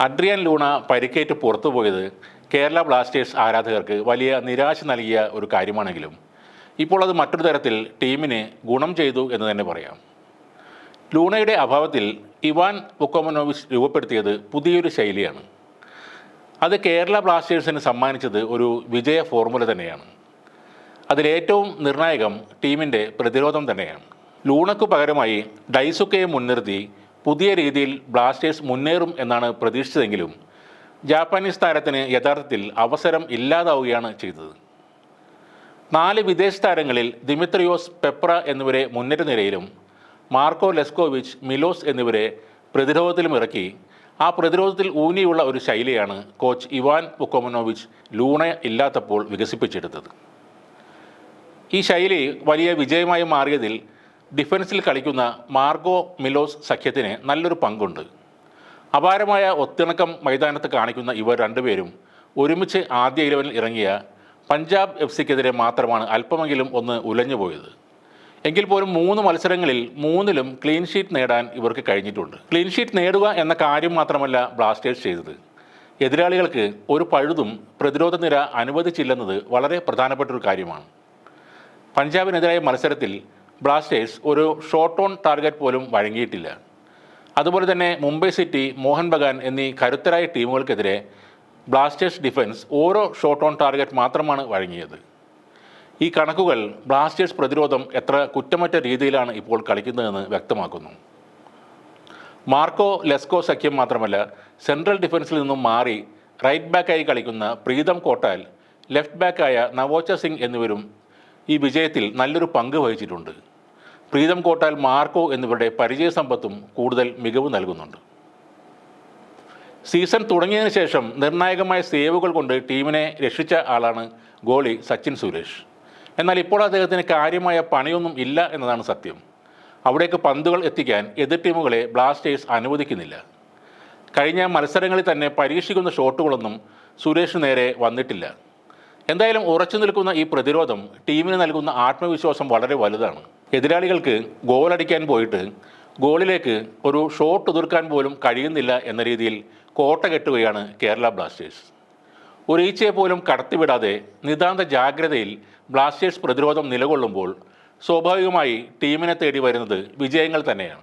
Adrian Luna പരിക്കേറ്റ് പുറത്തുപോയത് Kerala Blasters ആരാധകർക്ക് വലിയ നിരാശ നൽകിയ ഒരു കാര്യമാണെങ്കിലും ഇപ്പോൾ അത് മറ്റൊരു തരത്തിൽ ടീമിന് ഗുണം ചെയ്തു എന്ന് തന്നെ പറയാം. ലൂണയുടെ അഭാവത്തിൽ ഇവാൻ ബുക്കോമനോവിച്ച് രൂപപ്പെടുത്തിയത് പുതിയൊരു ശൈലിയാണ്. അത് കേരള ബ്ലാസ്റ്റേഴ്സിന് സമ്മാനിച്ചത് ഒരു വിജയ ഫോർമുല തന്നെയാണ്. അതിലേറ്റവും നിർണായകം ടീമിന്റെ പ്രതിരോധം തന്നെയാണ്. ലൂണക്കു പകരമായി ഡൈസുക്കയെ മുൻനിർത്തി പുതിയ രീതിയിൽ ബ്ലാസ്റ്റേഴ്സ് മുന്നേറും എന്നാണ് പ്രതീക്ഷിച്ചതെങ്കിലും ജാപ്പാനീസ് താരത്തിന് യഥാർത്ഥത്തിൽ അവസരം ഇല്ലാതാവുകയാണ് ചെയ്തത്. നാല് വിദേശ താരങ്ങളിൽ ദിമിത്രിയോസ് പെപ്ര എന്നിവരെ മുന്നേറ്റ നിരയിലും മാർക്കോ ലെസ്കോവിച്ച് മിലോസ് എന്നിവരെ പ്രതിരോധത്തിലും ഇറക്കി. ആ പ്രതിരോധത്തിൽ ഊന്നിയുള്ള ഒരു ശൈലിയാണ് കോച്ച് ഇവാൻ പുക്കോമനോവിച്ച് ലൂണ ഇല്ലാത്തപ്പോൾ വികസിപ്പിച്ചെടുത്തത്. ഈ ശൈലി വലിയ വിജയമായി മാറിയതിൽ ഡിഫൻസിൽ കളിക്കുന്ന മാർഗോ മിലോസ് സഖ്യത്തിന് നല്ലൊരു പങ്കുണ്ട്. അപാരമായ ഒത്തിണക്കം മൈതാനത്ത് കാണിക്കുന്ന ഇവർ രണ്ടുപേരും ഒരുമിച്ച് ആദ്യ ഇലവനിൽ ഇറങ്ങിയ പഞ്ചാബ് എഫ് സിക്കെതിരെ മാത്രമാണ് അല്പമെങ്കിലും ഒന്ന് ഉലഞ്ഞുപോയത് എങ്കിൽ പോലും മൂന്ന് മത്സരങ്ങളിൽ മൂന്നിലും ക്ലീൻ ഷീറ്റ് നേടാൻ ഇവർക്ക് കഴിഞ്ഞിട്ടുണ്ട്. ക്ലീൻ ഷീറ്റ് നേടുക എന്ന കാര്യം മാത്രമല്ല ബ്ലാസ്റ്റേഴ്സ് ചെയ്തത്. എതിരാളികൾക്ക് ഒരു പഴുതും പ്രതിരോധ നിര അനുവദിച്ചില്ലെന്നത് വളരെ പ്രധാനപ്പെട്ട ഒരു കാര്യമാണ്. പഞ്ചാബിനെതിരായ മത്സരത്തിൽ ബ്ലാസ്റ്റേഴ്സ് ഒരു ഷോർട്ട് ഓൺ ടാർഗറ്റ് പോലും വഴങ്ങിയിട്ടില്ല. അതുപോലെ തന്നെ മുംബൈ സിറ്റി മോഹൻ ബഗാൻ എന്നീ കരുത്തരായ ടീമുകൾക്കെതിരെ ബ്ലാസ്റ്റേഴ്സ് ഡിഫൻസ് ഓരോ ഷോർട്ട് ഓൺ ടാർഗറ്റ് മാത്രമാണ് വഴങ്ങിയത്. ഈ കണക്കുകൾ ബ്ലാസ്റ്റേഴ്സ് പ്രതിരോധം എത്ര കുറ്റമറ്റ രീതിയിലാണ് ഇപ്പോൾ കളിക്കുന്നതെന്ന് വ്യക്തമാക്കുന്നു. മാർക്കോ ലെസ്കോ സഖ്യം മാത്രമല്ല സെൻട്രൽ ഡിഫൻസിൽ നിന്നും മാറി റൈറ്റ് ബാക്കായി കളിക്കുന്ന പ്രീതം കോട്ടാൽ ലെഫ്റ്റ് ബാക്കായ നവോച്ച സിംഗ് എന്നിവരും ഈ വിജയത്തിൽ നല്ലൊരു പങ്ക് വഹിച്ചിട്ടുണ്ട്. പ്രീതം കോട്ടാൽ മാർക്കോ എന്നിവരുടെ പരിചയ സമ്പത്തും കൂടുതൽ മികവ് നൽകുന്നുണ്ട്. സീസൺ തുടങ്ങിയതിന് ശേഷം നിർണായകമായ സേവുകൾ കൊണ്ട് ടീമിനെ രക്ഷിച്ച ആളാണ് ഗോളി സച്ചിൻ സുരേഷ്. എന്നാൽ ഇപ്പോൾ അദ്ദേഹത്തിന് കാര്യമായ പണിയൊന്നും ഇല്ല എന്നതാണ് സത്യം. അവിടേക്ക് പന്തുകൾ എത്തിക്കാൻ എതിർ ടീമുകളെ ബ്ലാസ്റ്റേഴ്സ് അനുവദിക്കുന്നില്ല. കഴിഞ്ഞ മത്സരങ്ങളിൽ തന്നെ പരീക്ഷിക്കുന്ന ഷോട്ടുകളൊന്നും സുരേഷ് നേരെ വന്നിട്ടില്ല. എന്തായാലും ഉറച്ചു നിൽക്കുന്ന ഈ പ്രതിരോധം ടീമിന് നൽകുന്ന ആത്മവിശ്വാസം വളരെ വലുതാണ്. എതിരാളികൾക്ക് ഗോളടിക്കാൻ പോയിട്ട് ഗോളിലേക്ക് ഒരു ഷോട്ട് ഉതിർക്കാൻ പോലും കഴിയുന്നില്ല എന്ന രീതിയിൽ കോട്ട കെട്ടുകയാണ് കേരള ബ്ലാസ്റ്റേഴ്സ്. ഒരു പോലും കടത്തിവിടാതെ നിതാന്ത ജാഗ്രതയിൽ ബ്ലാസ്റ്റേഴ്സ് പ്രതിരോധം നിലകൊള്ളുമ്പോൾ സ്വാഭാവികമായി ടീമിനെ തേടി വരുന്നത് വിജയങ്ങൾ തന്നെയാണ്.